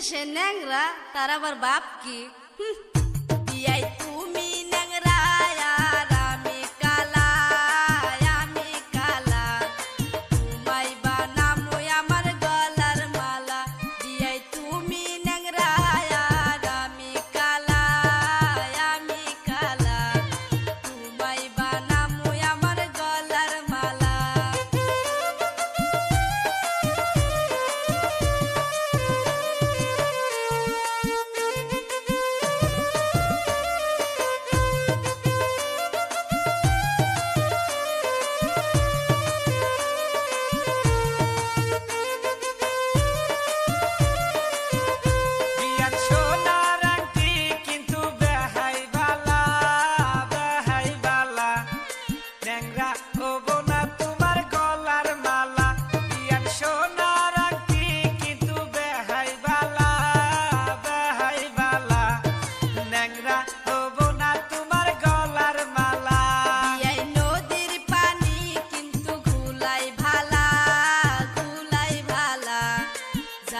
से शेन्यांग्र तरावर बाप की।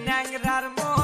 nang rarmo